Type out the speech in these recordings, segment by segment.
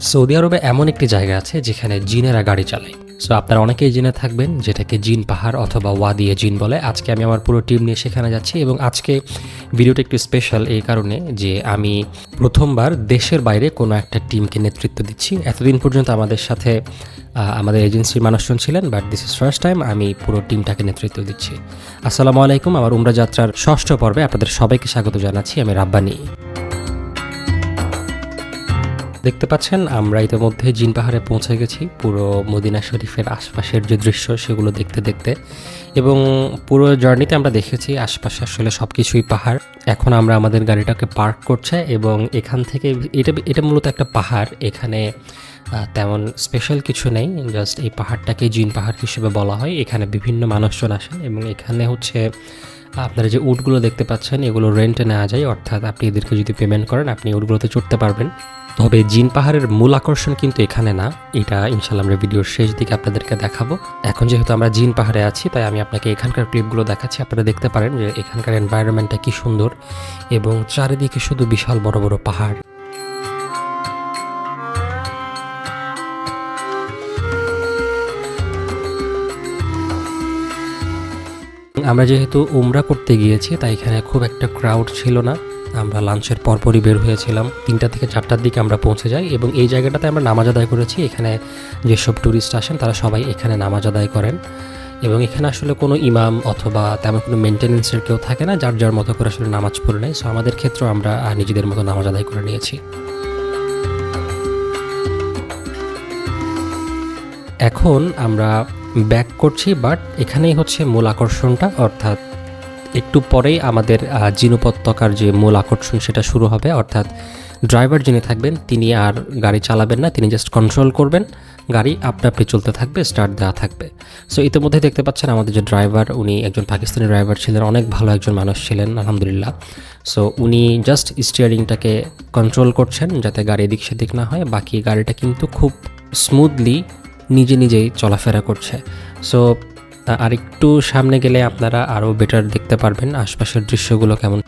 Saudi আরবে এমন একটি জায়গা আছে যেখানে জিনেরা গাড়ি চালায়। সো আপনারা অনেকেই জেনে থাকবেন যেটাকে জিন পাহাড় অথবা ওয়াদিয়ে জিন বলে। আজকে আমি আমার পুরো টিম নিয়ে সেখানে যাচ্ছি এবং আজকে ভিডিওটা একটু স্পেশাল এই কারণে যে আমি প্রথমবার দেশের বাইরে কোনো একটা টিমকে নেতৃত্ব দিচ্ছি। এতদিন পর্যন্ত আমাদের সাথে আমাদের এজেন্সির মানুষজন ছিলেন but this is first time আমি পুরো টিমটাকে নেতৃত্ব দিচ্ছি। আসসালামু আলাইকুম, আমার উমরা যাত্রার ষষ্ঠ পর্বে আপনাদের সবাইকে স্বাগত জানাচ্ছি, আমি রাব্বানি। দেখতে পাচ্ছেন, আমরা ইতিমধ্যে জিন পাহাড়ে পৌঁছে গেছি। পুরো মদিনা শরীফের আশপাশের যে দৃশ্য, সেগুলো দেখতে দেখতে। এবং পুরো জার্নিতে আমরা দেখেছি, আশপাশে আসলে সব কিছুই পাহাড়। এখন আমরা আমাদের গাড়িটাকে পার্ক করছে এবং এখান থেকে এটা এটা মূলত একটা পাহাড়। এখানে তেমন স্পেশাল কিছু নেই জাস্ট এই পাহাড়টাকে জিন পাহাড় হিসেবে বলা হয়। এখানে বিভিন্ন মানুষজন আসেন এবং এখানে হচ্ছে, আপনারা যে উটগুলো দেখতে পাচ্ছেন, এগুলো রেন্টে নেওয়া যায়। অর্থাৎ আপনি এদেরকে যদি পেমেন্ট করেন, আপনি উটগুলোতে চড়তে পারবেন। তবে জিন পাহাড়ের মূল আকর্ষণ কিন্তু এখানে না। এটা ইনশাল্লাহ আমরা ভিডিওর শেষ দিকে আপনাদেরকে দেখাবো। এখন যেহেতু আমরা জিন পাহাড়ে আছি, তাই আমি আপনাকে এখানকার ক্লিপগুলো দেখাচ্ছি। আপনারা দেখতে পারেন যে এখানকার এনভায়রনমেন্টটা কি সুন্দর এবং চারিদিকে শুধু বিশাল বড় বড় পাহাড়। আমরা যেহেতু উমরা করতে গিয়েছি, তাই এখানে খুব একটা ক্রাউড ছিল না। আমরা লাঞ্চের পরপরই বের হয়েছিলাম। তিনটা থেকে চারটার দিকে আমরা পৌঁছে যাই এবং এই জায়গাটাতে আমরা নামাজ আদায় করেছি। এখানে যেসব ট্যুরিস্ট আসেন, তারা সবাই এখানে নামাজ আদায় করেন। এবং এখানে আসলে কোনো ইমাম অথবা তেমন কোনো মেনটেনেন্সের কেউ থাকে না, যার যার মতো করে আসলে নামাজ পড়ে নেয়। সো আমাদের ক্ষেত্রেও আমরা নিজেদের মতো নামাজ আদায় করে নিয়েছি। এখন আমরা ব্যাক করছি বাট এখানেই হচ্ছে মূল আকর্ষণটা, অর্থাৎ একটু পরেই আমাদের আহ, জিন উপত্যকার যে মূল আকর্ষণ সেটা শুরু হবে। অর্থাৎ ড্রাইভার যিনি থাকবেন তিনি আর গাড়ি চালাবেন না তিনি জাস্ট কন্ট্রোল করবেন। গাড়ি আপনা আপনি চলতে থাকবে স্টার্ট দেওয়া থাকবে। সো ইতিমধ্যে দেখতে পাচ্ছেন আমাদের যে ড্রাইভার উনি একজন পাকিস্তানি ড্রাইভার ছিলেন অনেক ভালো একজন মানুষ ছিলেন আলহামদুলিল্লাহ। সো উনি জাস্ট স্টিয়ারিংটাকে কন্ট্রোল করছেন যাতে গাড়ি এদিক সেদিক না হয় বাকি গাড়িটা কিন্তু খুব স্মুথলি নিজে নিজেই চলাফেরা করছে। সো আর একটু সামনে গেলে আপনারা আরও বেটার দেখতে পারবেন আশপাশের দৃশ্যগুলো কেমন।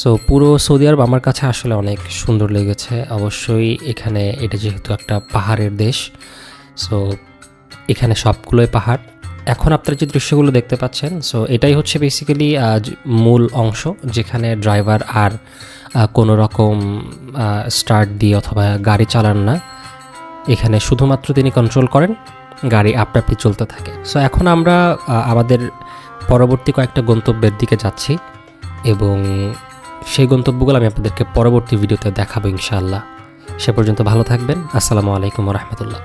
সো পুরো সৌদি আরব আমার কাছে আসলে অনেক সুন্দর লেগেছে। অবশ্যই এখানে এটা যেহেতু একটা পাহাড়ের দেশ সো এখানে সবগুলোই পাহাড়। এখন আপনারা যে দৃশ্যগুলো দেখতে পাচ্ছেন সো এটাই হচ্ছে বেসিক্যালি মূল অংশ, যেখানে ড্রাইভার আর কোনো রকম স্টার্ট দিয়ে অথবা গাড়ি চালান না। এখানে শুধুমাত্র তিনি কন্ট্রোল করেন, গাড়ি আপনি চলতে থাকে। সো এখন আমরা আমাদের পরবর্তী কয়েকটা গন্তব্যের দিকে যাচ্ছি এবং সেই গন্তব্যগুলো আমি আপনাদেরকে পরবর্তী ভিডিওতে দেখাবো ইনশাআল্লাহ। সে পর্যন্ত ভালো থাকবেন। আসসালামু আলাইকুম রহমতুল্লাহ।